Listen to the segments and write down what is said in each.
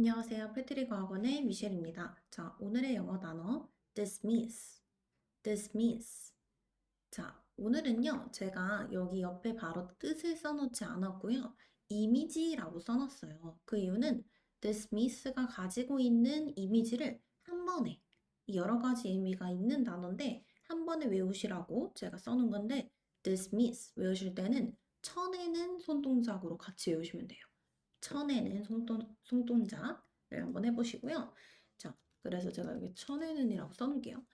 안녕하세요. 패트릭 과학원의 미셸입니다. 자, 오늘의 영어 단어 dismiss, dismiss. 자, 오늘은요, 제가 여기 옆에 바로 뜻을 써놓지 않았고요. 이미지라고 써놨어요. 그 이유는 dismiss가 가지고 있는 이미지를 한 번에 여러 가지 의미가 있는 단어인데 한 번에 외우시라고 제가 써놓은 건데 dismiss 외우실 때는 쳐내는 손동작으로 같이 외우시면 돼요. 쳐내는 손동, 손동작을 한번 해보시고요. 자, 그래서 제가 여기 쳐내는이라고 써놓을게요.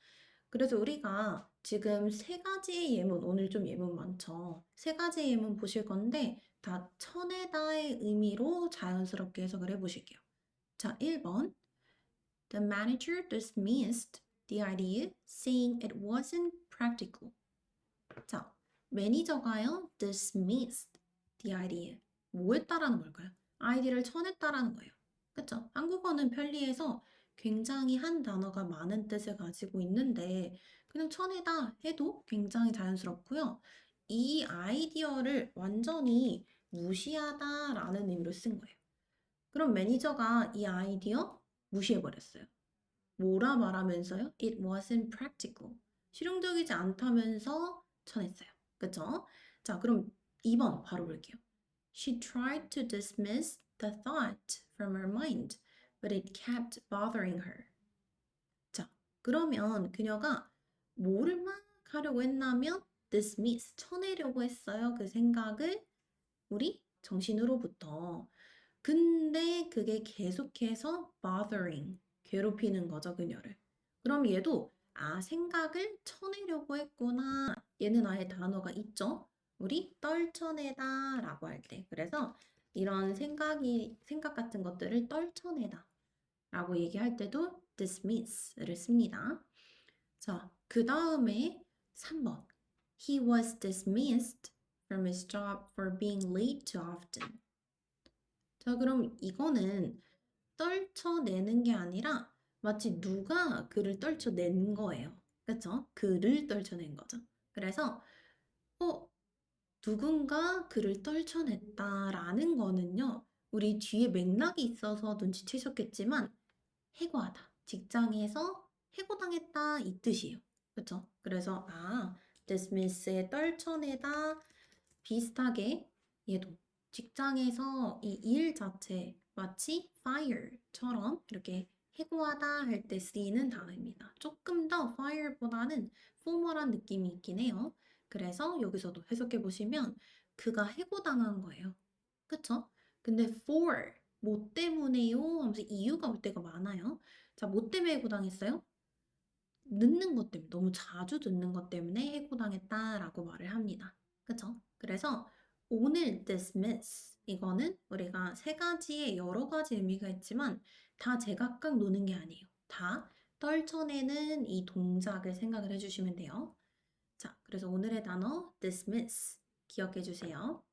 그래서 우리가 지금 세 가지의 예문, 오늘 좀 예문 많죠? 세 가지의 예문 보실 건데 다 쳐내다의 의미로 자연스럽게 해석을 해보실게요. 자, 1번. The manager dismissed the idea, saying it wasn't practical. 자, 매니저가요, dismissed the idea. 뭐 했다라는 걸까요? 아이디를 쳐냈다라는 거예요. 그쵸? 한국어는 편리해서 굉장히 한 단어가 많은 뜻을 가지고 있는데 그냥 쳐내다 해도 굉장히 자연스럽고요. 이 아이디어를 완전히 무시하다라는 의미로 쓴 거예요. 그럼 매니저가 이 아이디어 무시해버렸어요. 뭐라 말하면서요? It wasn't practical. 실용적이지 않다면서 쳐냈어요. 그쵸? 자, 그럼 2번 바로 볼게요. She tried to dismiss the thought from her mind, but it kept bothering her. 자, 그러면 그녀가 뭐를 막 하려고 했냐면 dismiss, 쳐내려고 했어요. 그 생각을 우리 정신으로부터. 근데 그게 계속해서 bothering, 괴롭히는 거죠, 그녀를. 그럼 얘도 아, 생각을 쳐내려고 했구나. 얘는 아예 단어가 있죠? 우리 떨쳐내다 라고 할 때. 그래서 이런 생각이, 생각 같은 것들을 떨쳐내다 라고 얘기할 때도 dismiss를 씁니다. 자, 그 다음에 3번. He was dismissed from his job for being late too often. 자, 그럼 이거는 떨쳐내는 게 아니라 마치 누가 그를 떨쳐낸 거예요. 그쵸? 그를 떨쳐낸 거죠. 그래서, 어, 누군가 그를 떨쳐냈다라는 거는요, 우리 뒤에 맥락이 있어서 눈치채셨겠지만, 해고하다. 직장에서 해고당했다 이 뜻이에요. 그쵸? 그래서, 아, dismiss에 떨쳐내다 비슷하게 얘도 직장에서 이 일 자체 마치 fire처럼 이렇게 해고하다 할 때 쓰이는 단어입니다. 조금 더 fire보다는 포멀한 느낌이 있긴 해요. 그래서 여기서도 해석해 보시면 그가 해고당한 거예요. 그쵸? 근데 for 뭐 때문에요? 하면서 이유가 올 때가 많아요. 자, 뭐 때문에 해고당했어요? 늦는 것 때문에, 너무 자주 늦는 것 때문에 해고당했다라고 말을 합니다. 그쵸? 그래서 오늘 dismiss 이거는 우리가 세 가지의 여러 가지 의미가 있지만 다 제각각 노는 게 아니에요. 다 떨쳐내는 이 동작을 생각을 해주시면 돼요. 자, 그래서 오늘의 단어 dismiss 기억해 주세요.